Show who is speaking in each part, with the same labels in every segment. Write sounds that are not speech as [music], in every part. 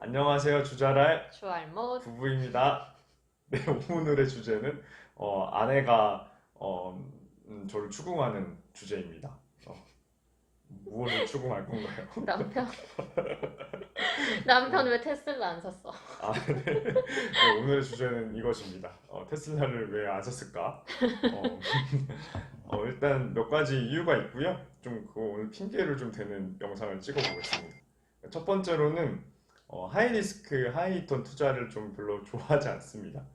Speaker 1: 안녕하세요. 주자랄
Speaker 2: 주알못
Speaker 1: 부부입니다. [laughs] 네, 오늘의 주제는 어, 아내가 어, 음, 저를 추궁하는 주제입니다. 어, 무엇을 추궁할 건가요? [laughs]
Speaker 2: 남편 남편 왜 테슬라 안 샀어? [laughs]
Speaker 1: 아, 네. 네, 오늘의 주제는 이것입니다. 어, 테슬라를 왜 안 샀을까? 어, 어, 일단 몇 가지 이유가 있고요. 좀그 오늘 핑계를 좀 대는 영상을 찍어보겠습니다. 첫 번째로는 어, 하이리스크, 하이리턴 투자를 좀 별로 [laughs] 좋아하지 않습니다.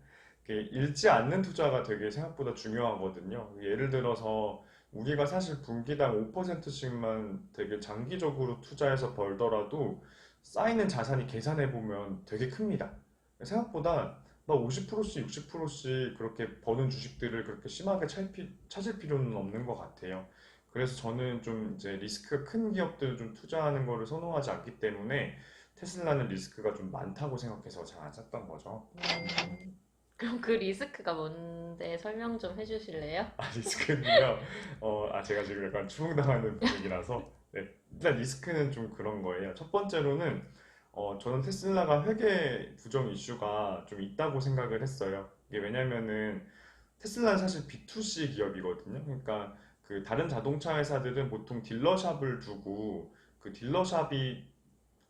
Speaker 1: 잃지 않는 투자가 되게 생각보다 중요하거든요. 예를 들어서 우리가 사실 분기당 5%씩만 되게 장기적으로 투자해서 벌더라도 쌓이는 자산이 계산해 보면 되게 큽니다. 생각보다 막 50%씩 60%씩 그렇게 버는 주식들을 그렇게 심하게 찾을 필요는 없는 것 같아요. 그래서 저는 좀 이제 리스크가 큰 기업들을 좀 투자하는 거를 선호하지 않기 때문에 테슬라는 리스크가 좀 많다고 생각해서 잘 안 샀던 거죠.
Speaker 2: 음, 그럼 그 리스크가 뭔데 설명 좀 해주실래요? [laughs]
Speaker 1: 아, 리스크는요. 어, 아, 제가 지금 약간 추궁당하는 분위기라서. 네. 일단 리스크는 좀 그런 거예요. 첫 번째로는, 어, 저는 테슬라가 회계 부정 이슈가 좀 있다고 생각을 했어요. 이게 왜냐면은, 테슬라는 사실 B2C 기업이거든요. 그러니까 그 다른 자동차 회사들은 보통 딜러샵을 두고 그 딜러샵이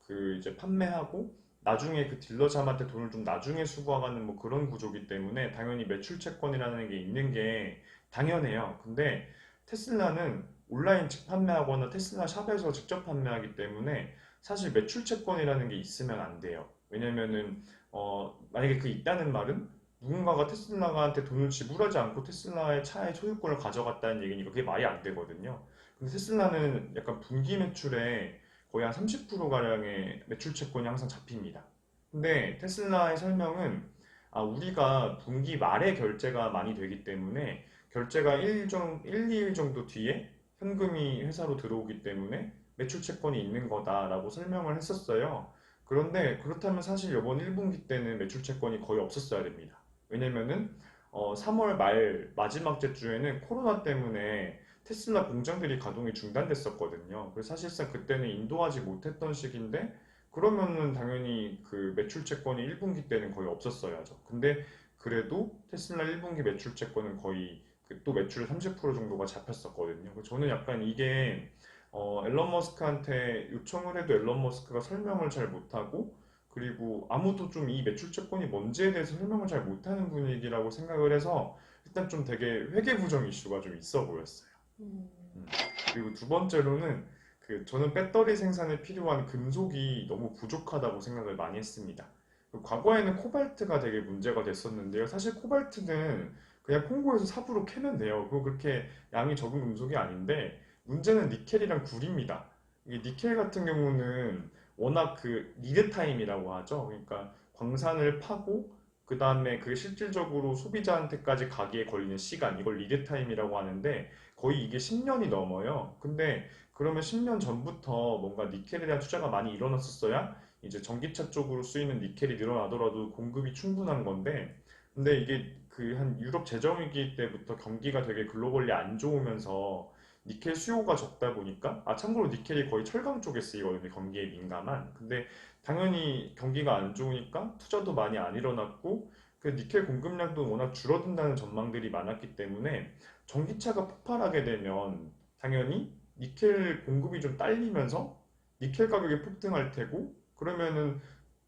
Speaker 1: 그 이제 판매하고 나중에 그 딜러샵한테 돈을 좀 나중에 수거하는 뭐 그런 구조기 때문에 당연히 매출 채권이라는 게 있는 게 당연해요. 근데 테슬라는 온라인 직판매하거나 테슬라 샵에서 직접 판매하기 때문에 사실 매출 채권이라는 게 있으면 안 돼요. 왜냐면은 어 만약에 그 있다는 말은 누군가가 테슬라한테 돈을 지불하지 않고 테슬라의 차의 소유권을 가져갔다는 얘기니까 그게 말이 안 되거든요. 근데 테슬라는 약간 분기 매출에 거의 한 30%가량의 매출 채권이 항상 잡힙니다. 근데 테슬라의 설명은 아, 우리가 분기 말에 결제가 많이 되기 때문에 결제가 1일 정, 1, 2일 정도 뒤에 현금이 회사로 들어오기 때문에 매출 채권이 있는 거다라고 설명을 했었어요. 그런데 그렇다면 사실 이번 1분기 때는 매출 채권이 거의 없었어야 됩니다. 왜냐면은 어, 3월 말 마지막 째 주에는 코로나 때문에 테슬라 공장들이 가동이 중단됐었거든요. 그래서 사실상 그때는 인도하지 못했던 시기인데 그러면은 당연히 그 매출 채권이 1분기 때는 거의 없었어야죠. 근데 그래도 테슬라 1분기 매출 채권은 거의 그 또 매출 30% 정도가 잡혔었거든요. 저는 약간 이게 어, 앨런 머스크한테 요청을 해도 앨런 머스크가 설명을 잘 못하고 그리고 아무도 좀 이 매출 채권이 뭔지에 대해서 설명을 잘 못하는 분위기라고 생각을 해서 일단 좀 되게 회계 부정 이슈가 좀 있어 보였어요.
Speaker 2: 음,
Speaker 1: 음. 그리고 두 번째로는 그 저는 배터리 생산에 필요한 금속이 너무 부족하다고 생각을 많이 했습니다. 그 과거에는 코발트가 되게 문제가 됐었는데요. 사실 코발트는 그냥 콩고에서 삽으로 캐면 돼요. 그거 그렇게 양이 적은 금속이 아닌데 문제는 니켈이랑 구리입니다. 이게 니켈 같은 경우는 워낙 그 리드 타임이라고 하죠. 그러니까 광산을 파고 그 다음에 그게 실질적으로 소비자한테까지 가기에 걸리는 시간, 이걸 리드 타임이라고 하는데 거의 이게 10년이 넘어요. 근데 그러면 10년 전부터 뭔가 니켈에 대한 투자가 많이 일어났었어야 이제 전기차 쪽으로 쓰이는 니켈이 늘어나더라도 공급이 충분한 건데, 근데 이게 그 한 유럽 재정위기 때부터 경기가 되게 글로벌리 안 좋으면서 니켈 수요가 적다 보니까, 아, 참고로 니켈이 거의 철강 쪽에 쓰이거든요. 경기에 민감한. 근데 당연히 경기가 안 좋으니까 투자도 많이 안 일어났고, 그 니켈 공급량도 워낙 줄어든다는 전망들이 많았기 때문에 전기차가 폭발하게 되면 당연히 니켈 공급이 좀 딸리면서 니켈 가격이 폭등할 테고 그러면은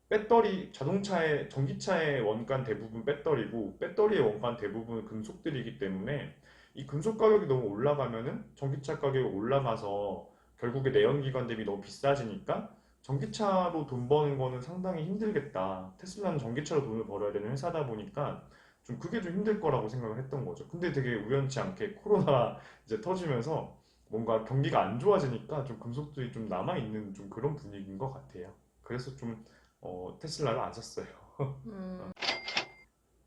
Speaker 1: 배터리 자동차의 전기차의 원가는 대부분 배터리고 배터리의 원가는 대부분 금속들이기 때문에 이 금속 가격이 너무 올라가면은 전기차 가격이 올라가서 결국에 내연기관 대비 너무 비싸지니까 전기차로 돈 버는 거는 상당히 힘들겠다. 테슬라는 전기차로 돈을 벌어야 되는 회사다 보니까 좀 그게 좀 힘들 거라고 생각을 했던 거죠. 근데 되게 우연치 않게 코로나 이제 터지면서 뭔가 경기가 안 좋아지니까 좀 금속들이 좀 남아 있는 좀 그런 분위기인 것 같아요. 그래서 좀 어, 테슬라를 안 샀어요. [laughs]
Speaker 2: 음,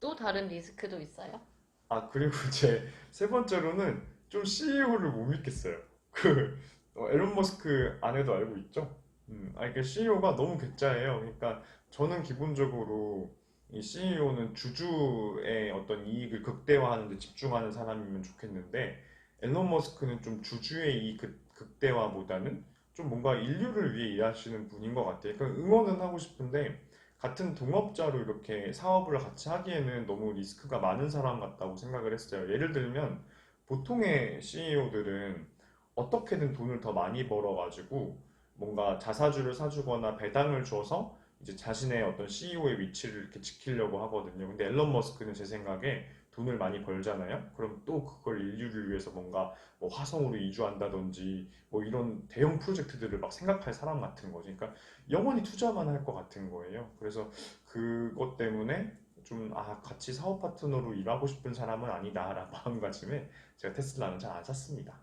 Speaker 2: 또 다른 리스크도 있어요?
Speaker 1: 아, 그리고 [laughs] 제 세 번째로는 좀 CEO를 못 믿겠어요. 그 어, 앨런 머스크 아내도 알고 있죠? 음, 아, 이게 CEO가 너무 괴짜예요. 그러니까 저는 기본적으로 이 CEO는 주주의 어떤 이익을 극대화하는 데 집중하는 사람이면 좋겠는데 앨런 머스크는 좀 주주의 이익 극- 극대화보다는 좀 뭔가 인류를 위해 일하시는 분인 것 같아요. 그러니까 응원은 하고 싶은데 같은 동업자로 이렇게 사업을 같이 하기에는 너무 리스크가 많은 사람 같다고 생각을 했어요. 예를 들면 보통의 CEO들은 어떻게든 돈을 더 많이 벌어가지고 뭔가 자사주를 사주거나 배당을 줘서 이제 자신의 어떤 CEO의 위치를 이렇게 지키려고 하거든요. 근데 앨런 머스크는 제 생각에 돈을 많이 벌잖아요. 그럼 또 그걸 인류를 위해서 뭔가 뭐 화성으로 이주한다든지 뭐 이런 대형 프로젝트들을 막 생각할 사람 같은 거지. 그러니까 영원히 투자만 할 것 같은 거예요. 그래서 그것 때문에 좀, 아, 같이 사업 파트너로 일하고 싶은 사람은 아니다라는 [laughs] 마음가짐에 제가 테슬라는 잘 안 샀습니다.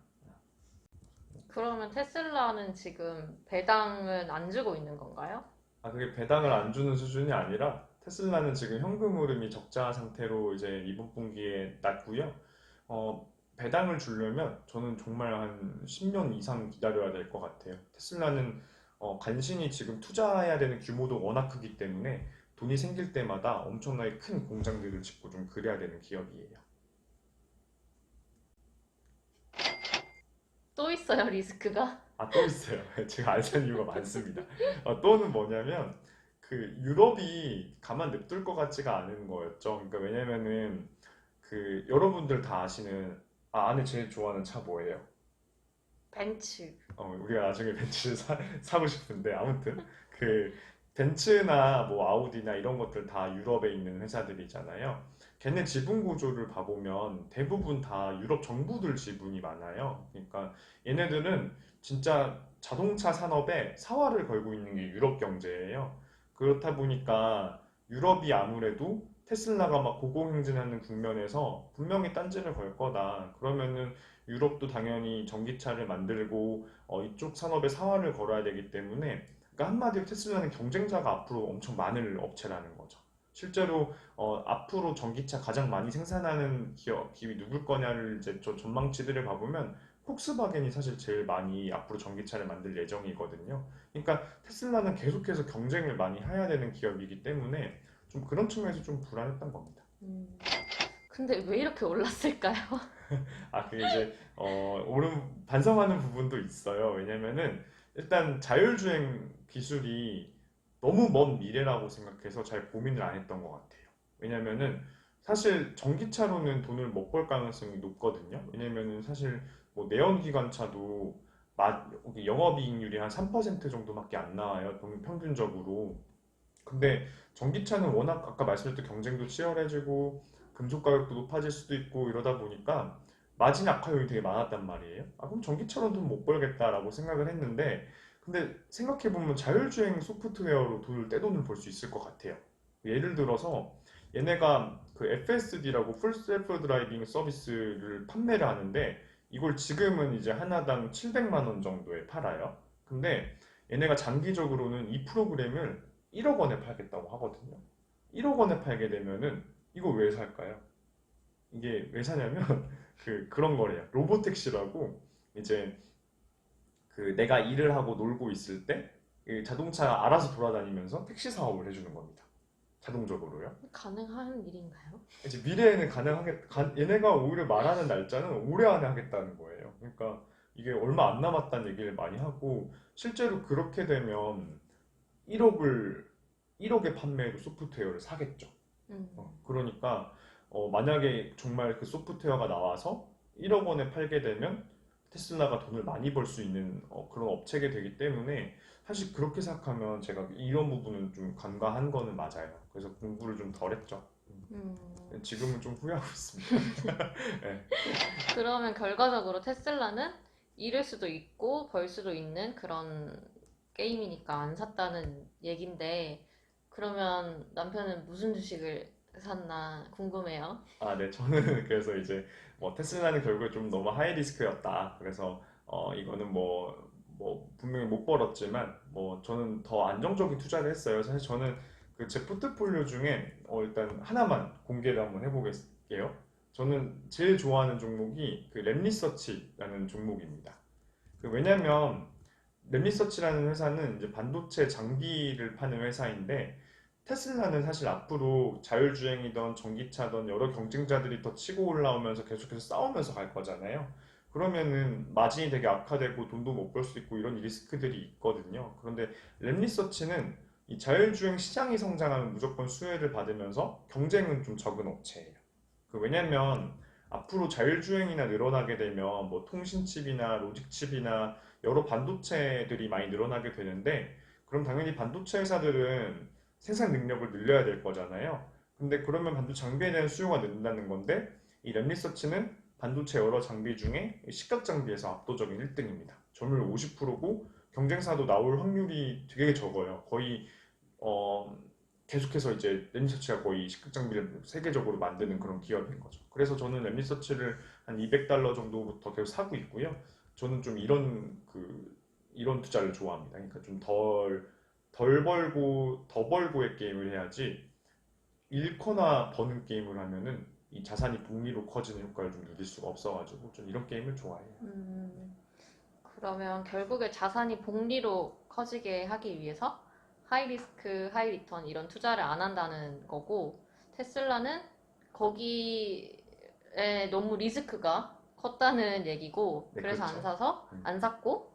Speaker 2: 그러면 테슬라는 지금 배당은 안 주고 있는 건가요?
Speaker 1: 아, 그게 배당을 안 주는 수준이 아니라 테슬라는 지금 현금 흐름이 적자 상태로 이제 이번 분기에 났고요. 어, 배당을 주려면 저는 정말 한 10년 이상 기다려야 될 것 같아요. 테슬라는 어, 간신히 지금 투자해야 되는 규모도 워낙 크기 때문에 돈이 생길 때마다 엄청나게 큰 공장들을 짓고 좀 그래야 되는 기업이에요.
Speaker 2: 또 있어요, 리스크가?
Speaker 1: 아, 또 있어요. [laughs] 제가 알찬 이유가 많습니다. 어, 또는 뭐냐면, 그, 유럽이 가만 냅둘 것 같지가 않은 거였죠. 그러니까 왜냐면은, 그, 여러분들 다 아시는, 아, 안에 제일 좋아하는 차 뭐예요?
Speaker 2: 벤츠.
Speaker 1: 어, 우리가 나중에 [laughs] 벤츠를 사, 사고 싶은데, 아무튼, 그, 벤츠나 뭐 아우디나 이런 것들 다 유럽에 있는 회사들이잖아요. 걔네 지분 구조를 봐보면 대부분 다 유럽 정부들 지분이 많아요. 그러니까 얘네들은 진짜 자동차 산업에 사활을 걸고 있는 게 유럽 경제예요. 그렇다 보니까 유럽이 아무래도 테슬라가 막 고공행진하는 국면에서 분명히 딴지를 걸 거다. 그러면은 유럽도 당연히 전기차를 만들고 어, 이쪽 산업에 사활을 걸어야 되기 때문에 그러니까 한마디로 테슬라는 경쟁자가 앞으로 엄청 많을 업체라는 거죠. 실제로 어, 앞으로 전기차 가장 많이 생산하는 기업, 기업이 누굴 거냐를 이제 저 전망치들을 봐보면 폭스바겐이 사실 제일 많이 앞으로 전기차를 만들 예정이거든요. 그러니까 테슬라는 계속해서 경쟁을 많이 해야 되는 기업이기 때문에 좀 그런 측면에서 좀 불안했던 겁니다.
Speaker 2: 음, 근데 왜 이렇게 올랐을까요? [laughs]
Speaker 1: 아, 그게 이제 어, 오른 반성하는 부분도 있어요. 왜냐면은 일단 자율주행 기술이 너무 먼 미래라고 생각해서 잘 고민을 안 했던 것 같아요. 왜냐면은 사실 전기차로는 돈을 못 벌 가능성이 높거든요. 왜냐면은 사실 뭐 내연기관차도 마- 영업이익률이 한 3% 정도밖에 안 나와요. 평- 평균적으로. 근데 전기차는 워낙 아까 말씀드렸던 경쟁도 치열해지고 금속 가격도 높아질 수도 있고 이러다 보니까 마진 악화율이 되게 많았단 말이에요. 아, 그럼 전기차로는 돈 못 벌겠다라고 생각을 했는데 근데 생각해보면 자율주행 소프트웨어로 돈을 떼돈을 벌 수 있을 것 같아요. 예를 들어서 얘네가 그 FSD라고 풀 셀프 드라이빙 서비스를 판매를 하는데 이걸 지금은 이제 하나당 700만 원 정도에 팔아요. 근데 얘네가 장기적으로는 이 프로그램을 1억 원에 팔겠다고 하거든요. 1억 원에 팔게 되면은 이거 왜 살까요? 이게 왜 사냐면 [laughs] 그 그런 거래요. 로보택시라고 이제 그 내가 일을 하고 놀고 있을 때이 자동차가 알아서 돌아다니면서 택시 사업을 해주는 겁니다. 자동적으로요.
Speaker 2: 가능한 일인가요?
Speaker 1: 이제 미래에는 가능하겠, 가- 얘네가 오히려 말하는 날짜는 올해 안에 하겠다는 거예요. 그러니까 이게 얼마 안 남았다는 얘기를 많이 하고 실제로 그렇게 되면 1억을 1억에 판매해도 소프트웨어를 사겠죠.
Speaker 2: 음,
Speaker 1: 어, 그러니까 어, 만약에 정말 그 소프트웨어가 나와서 1억 원에 팔게 되면 테슬라가 돈을 많이 벌 수 있는 어, 그런 업체가 되기 때문에 사실 그렇게 생각하면 제가 이런 부분은 좀 간과한 거는 맞아요. 그래서 공부를 좀 덜 했죠.
Speaker 2: 음.
Speaker 1: 지금은 좀 후회하고 있습니다. [laughs] 네.
Speaker 2: 그러면 결과적으로 테슬라는 잃을 수도 있고 벌 수도 있는 그런 게임이니까 안 샀다는 얘긴데 그러면 남편은 무슨 주식을 샀나 궁금해요.
Speaker 1: 아, 네. 저는 [laughs] 그래서 이제 뭐 테슬라는 결국에 좀 너무 하이 리스크였다. 그래서 어 이거는 뭐 뭐 분명히 못 벌었지만 뭐 저는 더 안정적인 투자를 했어요. 사실 저는 그 제 포트폴리오 중에 어 일단 하나만 공개를 한번 해보겠게요. 저는 제일 좋아하는 종목이 그 랩리서치라는 종목입니다. 그 왜냐면 랩리서치라는 회사는 이제 반도체 장비를 파는 회사인데 테슬라는 사실 앞으로 자율주행이든 전기차든 여러 경쟁자들이 더 치고 올라오면서 계속해서 싸우면서 갈 거잖아요. 그러면은 마진이 되게 악화되고 돈도 못 벌 수 있고 이런 리스크들이 있거든요. 그런데 랩 리서치는 이 자율주행 시장이 성장하면 무조건 수혜를 받으면서 경쟁은 좀 적은 업체예요. 그 왜냐면 앞으로 자율주행이나 늘어나게 되면 뭐 통신칩이나 로직칩이나 여러 반도체들이 많이 늘어나게 되는데 그럼 당연히 반도체 회사들은 생산 능력을 늘려야 될 거잖아요. 근데 그러면 반도체 장비에 대한 수요가 는다는 건데 이 랩리서치는 반도체 여러 장비 중에 시각 장비에서 압도적인 1등입니다. 점유율 50%고 경쟁사도 나올 확률이 되게 적어요. 거의 어 계속해서 이제 랩리서치가 거의 시각 장비를 세계적으로 만드는 그런 기업인 거죠. 그래서 저는 랩리서치를 한 200달러 정도부터 계속 사고 있고요. 저는 좀 이런 그 이런 투자를 좋아합니다. 그러니까 좀 덜 덜 벌고 더 벌고의 게임을 해야지 잃거나 버는 게임을 하면은 이 자산이 복리로 커지는 효과를 좀 누릴 수가 없어가지고 좀 이런 게임을 좋아해요.
Speaker 2: 음, 그러면 결국에 자산이 복리로 커지게 하기 위해서 하이 리스크, 하이 리턴 이런 투자를 안 한다는 거고 테슬라는 거기에 너무 리스크가 컸다는 얘기고
Speaker 1: 네,
Speaker 2: 그래서 안
Speaker 1: 그렇죠.
Speaker 2: 사서
Speaker 1: 음.
Speaker 2: 안 샀고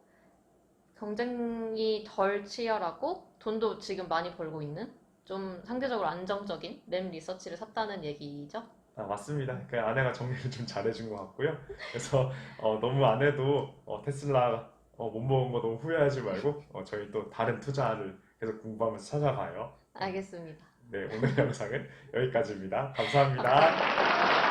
Speaker 2: 경쟁이 덜 치열하고 돈도 지금 많이 벌고 있는 좀 상대적으로 안정적인 램 리서치를 샀다는 얘기죠.
Speaker 1: 아, 맞습니다. 그 아내가 정리를 좀 잘해준 것 같고요. 그래서 어, 너무 아내도 어, 테슬라 어, 못 먹은 거 너무 후회하지 말고 어, 저희 또 다른 투자를 계속 공부하면서 찾아가요.
Speaker 2: 알겠습니다.
Speaker 1: 네, 오늘 영상은 여기까지입니다.
Speaker 2: 감사합니다.